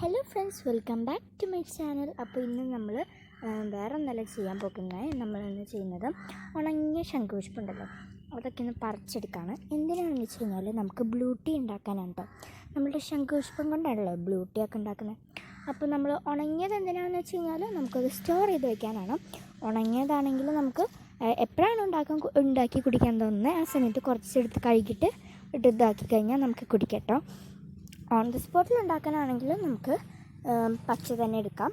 Hello friends welcome back to my channel അപ്പോൾ ഇന്ന് നമ്മൾ വേറെ ഒന്നല്ല ചെയ്യാൻ പോകുന്നത്. നമ്മളിന്ന് ചെയ്യുന്നത് ഉണങ്ങിയ ശംഖുപുഷ്പുണ്ടല്ലോ അതൊക്കെ ഒന്ന് പറിച്ചെടുക്കുകയാണ് എന്തിനാണെന്ന് വെച്ച് കഴിഞ്ഞാൽ നമുക്ക് ബ്ലൂ ടീ ഉണ്ടാക്കാനാണ് കേട്ടോ നമ്മളുടെ ശംഖുപുഷ്പം കൊണ്ടാണല്ലോ ബ്ലൂ ടീ ഒക്കെ ഉണ്ടാക്കുന്നത്. അപ്പോൾ നമ്മൾ ഉണങ്ങിയത് എന്തിനാണെന്ന് വെച്ച് കഴിഞ്ഞാൽ നമുക്കത് സ്റ്റോർ ചെയ്ത് വെക്കാനാണ്. ഉണങ്ങിയതാണെങ്കിൽ നമുക്ക് എപ്പോഴാണ് ഉണ്ടാക്കാൻ ഉണ്ടാക്കി കുടിക്കാൻ തോന്നുന്നത്? ആ സമയത്ത് കുറച്ചെടുത്ത് കഴുകിയിട്ട് ഇട്ട് ഇതാക്കി കഴിഞ്ഞാൽ നമുക്ക് കുടിക്കാം കേട്ടോ ഓൺ ദി സ്പോട്ടിൽ ഉണ്ടാക്കാനാണെങ്കിൽ നമുക്ക് പച്ച തന്നെ എടുക്കാം.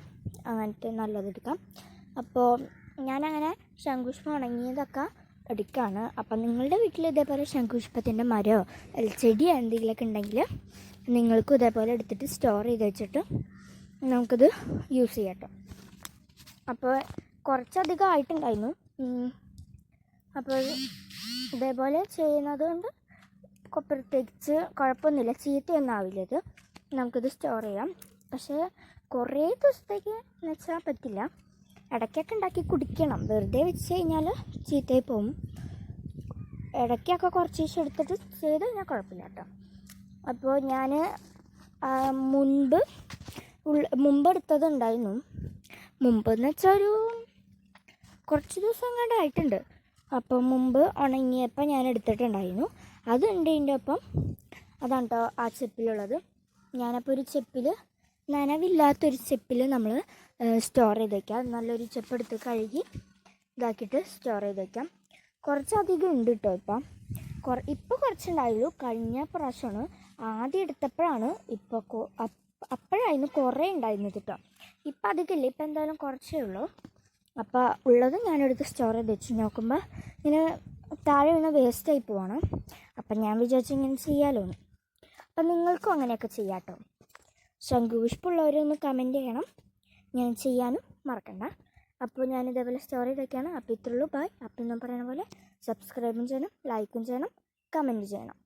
അങ്ങനത്തെ നല്ലത് എടുക്കാം. അപ്പോൾ ഞാനങ്ങനെ ശംഖുഷ്പം ഉണങ്ങിയതൊക്കെ എടുക്കുകയാണ് അപ്പം നിങ്ങളുടെ വീട്ടിൽ ഇതേപോലെ ശംഖുഷ്പത്തിന്റെ മരമോ അല്ല ചെടിയോ എന്തെങ്കിലുമൊക്കെ ഉണ്ടെങ്കിൽ നിങ്ങൾക്കും ഇതേപോലെ എടുത്തിട്ട് സ്റ്റോർ ചെയ്ത് വെച്ചിട്ട് നമുക്കിത് യൂസ് ചെയ്യാം കേട്ടോ അപ്പോൾ കുറച്ചധികം ആയിട്ടുണ്ടായിരുന്നു. അപ്പോൾ ഇതേപോലെ ചെയ്യുന്നത് കൊണ്ട് പ്രത്യേകിച്ച് കുഴപ്പമൊന്നുമില്ല. ചീത്തയൊന്നും ആവില്ല ഇത് നമുക്കിത് സ്റ്റോർ ചെയ്യാം. പക്ഷേ കുറേ ദിവസത്തേക്ക് എന്ന് വെച്ചാൽ പറ്റില്ല. ഇടയ്ക്കൊക്കെ ഉണ്ടാക്കി കുടിക്കണം. വെറുതെ വെച്ച് കഴിഞ്ഞാൽ ചീത്തയായി പോകും ഇടയ്ക്കൊക്കെ കുറച്ച് ദിവസം എടുത്തിട്ട് ചെയ്ത് കഴിഞ്ഞാൽ കുഴപ്പമില്ല കേട്ടോ. അപ്പോൾ ഞാൻ മുൻപ് മുമ്പ് എടുത്തത് ഉണ്ടായിരുന്നു. മുമ്പ് എന്ന് വെച്ചാൽ ഒരു കുറച്ച് ദിവസം കണ്ടായിട്ടുണ്ട് അപ്പോൾ മുമ്പ് ഉണങ്ങിയപ്പോൾ ഞാൻ എടുത്തിട്ടുണ്ടായിരുന്നു. അതുണ്ട് ഇതിന്റെ ഒപ്പം. അതാണ് കേട്ടോ ആ ചെപ്പിലുള്ളത്. ഞാനപ്പോൾ ഒരു ചെപ്പിൽ നനവില്ലാത്തൊരു ചെപ്പിൽ നമ്മൾ സ്റ്റോർ ചെയ്ത് വയ്ക്കാം നല്ലൊരു ചെപ്പ് എടുത്ത് കഴുകി ഇതാക്കിയിട്ട് സ്റ്റോർ ചെയ്ത് വയ്ക്കാം കുറച്ചധികം ഉണ്ട് കേട്ടോ ഇപ്പം. കുറ ഇപ്പോൾ കുറച്ചുണ്ടായുള്ളൂ. കഴിഞ്ഞ പ്രാവശ്യമാണ് ആദ്യം എടുത്തപ്പോഴാണ് ഇപ്പോൾ അപ്പോഴായിരുന്നു കുറേ ഉണ്ടായിരുന്നത് കേട്ടോ ഇപ്പം അധികമില്ല. ഇപ്പം എന്തായാലും കുറച്ചേ ഉള്ളൂ. അപ്പോൾ ഉള്ളത് ഞാനെടുത്ത് സ്റ്റോർ ചെയ്ത് വെച്ച്. നോക്കുമ്പോൾ ഇങ്ങനെ താഴെ വീണ് വേസ്റ്റായി പോവാണ്. അപ്പം ഞാൻ വിചാരിച്ചു ഇങ്ങനെ ചെയ്യാമല്ലോ അപ്പം നിങ്ങൾക്കും അങ്ങനെയൊക്കെ ചെയ്യാം കേട്ടോ ശംഖുപുഷ്പുള്ളവരൊന്ന് കമന്റ് ചെയ്യണം. ഞാൻ ചെയ്യാനും മറക്കണ്ട. അപ്പോൾ ഞാൻ ഇതേപോലെ സ്റ്റോറി ഇതൊക്കെയാണ്. അപ്പോൾ ഇത്രയുള്ളൂ ബൈ അപ്പം ഞാൻ പറയുന്ന പോലെ സബ്സ്ക്രൈബും ചെയ്യണം ലൈക്കും ചെയ്യണം കമന്റ് ചെയ്യണം.